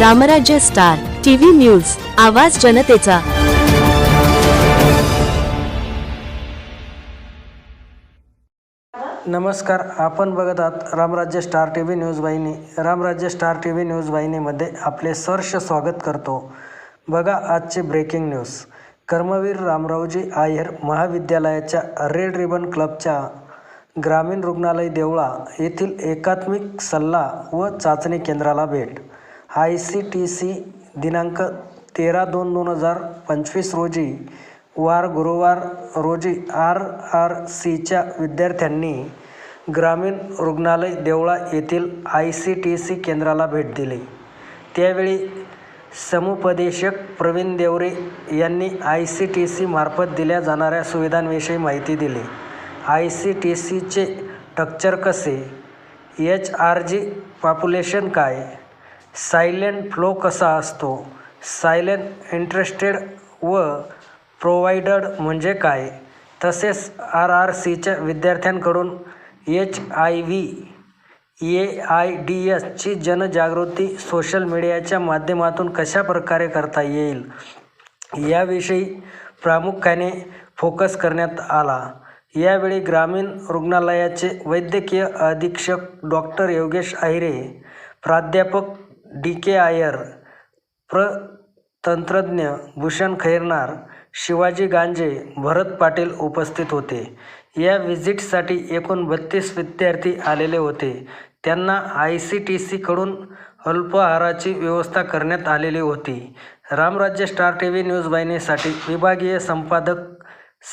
रामराज्य star TV news आवाज जनतेचा. नमस्कार आपण बघत आहात Ramrajya star T V news वाहिनी. Ramrajya star T V news वाहिनीमध्ये आपले सहर्ष स्वागत करतो. बघा आजचे ब्रेकिंग न्यूज कर्मवीर रामरावजी आयर महाविद्यालयाच्या रेड रिबन क्लबच्या ग्रामीण रुग्णालय देवळा येथील एकात्मिक सल्ला व चाचणी केंद्राला भेट. आय सी टी सी दिनांक तेरा दोन दोन हजार पंचवीस रोजी वार गुरुवार रोजी आर आर सीच्या विद्यार्थ्यांनी ग्रामीण रुग्णालय देवळा येथील आय सी टी सी केंद्राला भेट दिली. त्यावेळी समुपदेशक प्रवीण देवरे यांनी आय सी टी सीमार्फत दिल्या जाणाऱ्या सुविधांविषयी माहिती दिली. आय सी टी सीचे टक्चर कसे? एच आर जी पॉप्युलेशन काय? सायलेंट फ्लो कसा असतो? सायलेंट इंटरेस्टेड व प्रोव्हाइडड म्हणजे काय? तसेच आर आर सीच्या विद्यार्थ्यांकडून H I V A I D एसची जनजागृती सोशल मीडियाच्या माध्यमातून कशा प्रकारे करता येईल? याविषयी प्रामुख्याने फोकस करण्यात आला. यावेळी ग्रामीण रुग्णालयाचे वैद्यकीय अधीक्षक डॉक्टर योगेश आहिरे प्राध्यापक डी के आयर प्र तंत्रज्ञ भूषण खैरनार शिवाजी गांजे भरत पाटील उपस्थित होते. या व्हिजिटसाठी एकूण बत्तीस विद्यार्थी आलेले होते. त्यांना आय सी टी सीकडून अल्पाहाराची व्यवस्था करण्यात आलेली होती. Ramrajya star T V news वाहिनीसाठी विभागीय संपादक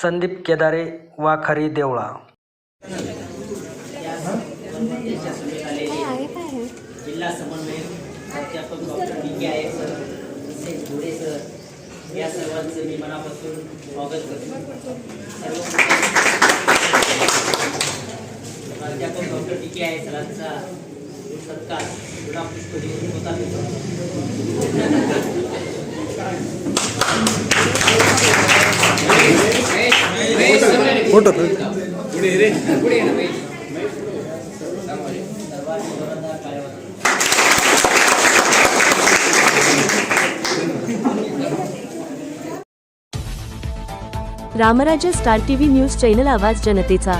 संदीप केदारे वाखारी देवळा. जिल्हा समन्वयक या सर्वांचं मी मनापासून स्वागत करतो. आहे सरांचा सत्कार. होता Ramrajya star TV news channel आवाज जनतेचा.